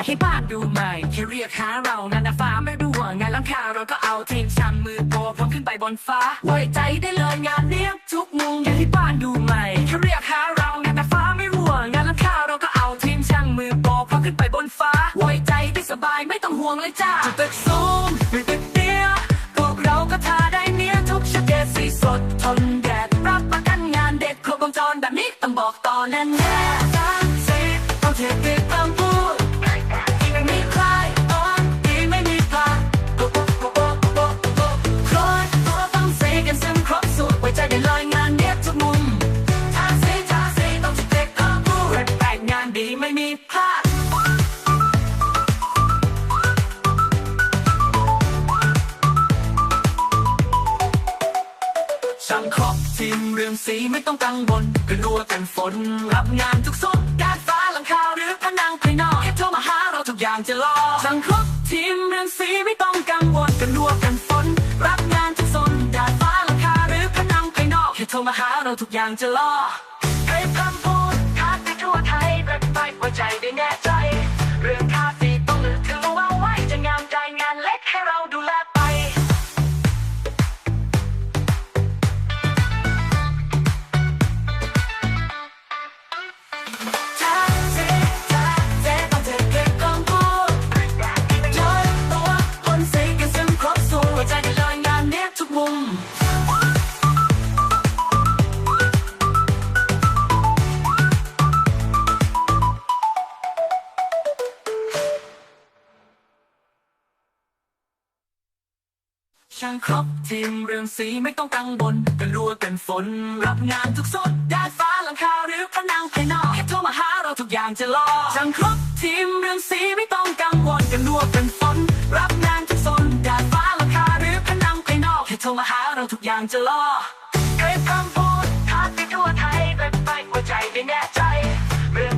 ากให้บ้านดูใหม่แค่เรียกหาเรานานาฟ้าไม่รู้ว่างานหลังคาเราก็เอาทีมช่างมือโปรพร้อมขึ้นไปบนฟ้าไว้ใจได้เลยงานเนี้ยทุกมุมอยากให้บ้านดูใหม่แค่เรียกหาเรานานาฟ้าไม่รู้ว่างานหลังคาเราก็เอาทีมช่างมือโปรพร้อมขึ้นไปบนฟ้าไว้ใจได้สบายไม่ต้องห่วงเลยจ้าจุดตึกสูงหรือตึกเตี้ยพวกเราก็ทาได้เนี้ยทุกชะเกสีสดทนแดดรับประกันงานเด็ดครบวงจรแบบนี้ต้องบอกต่อแน่แน่ ครบทีมเรื่องสีไม่ต้องกังวลกันรัวกันฝน รับงานทุกสุดดาดฟ้าหลังคาหรือผนังภายนอกแค่โทรมาหาเราทุกอย่างจะรอช่างครบทีมเรื่องสีไม่ต้องกังวลกันรัวกันฝน รับงานทุกสนดาดฟ้าหลังคาหรือผนังภายนอกแค่โทรมาหาเราทุกอย่างจะรอให้คำพูดทาดไปทั่วไทยแบบไปหัวใจได้แน่ใจ ช่างครบทีมเรื่องสีไม่ต้องกังวลกันรัวเป็นฝน รับงานทุกสดดาดฟ้าหลังคาหรือพระนางภายนอกแค่โทรมาหาเราทุกอย่างจะรอช่างครบทีมเรื่องสีไม่ต้องกังวลกันรัวเป็นฝน รับงานทุกสดดาดฟ้าหลังคาหรือพระนางภายนอกแค่โทรมาหาเราทุกอย่างจะรอเคยคำพูดทัดไปทั่วไทยไปไปหัวใจไม่แน่ใจเรื่อง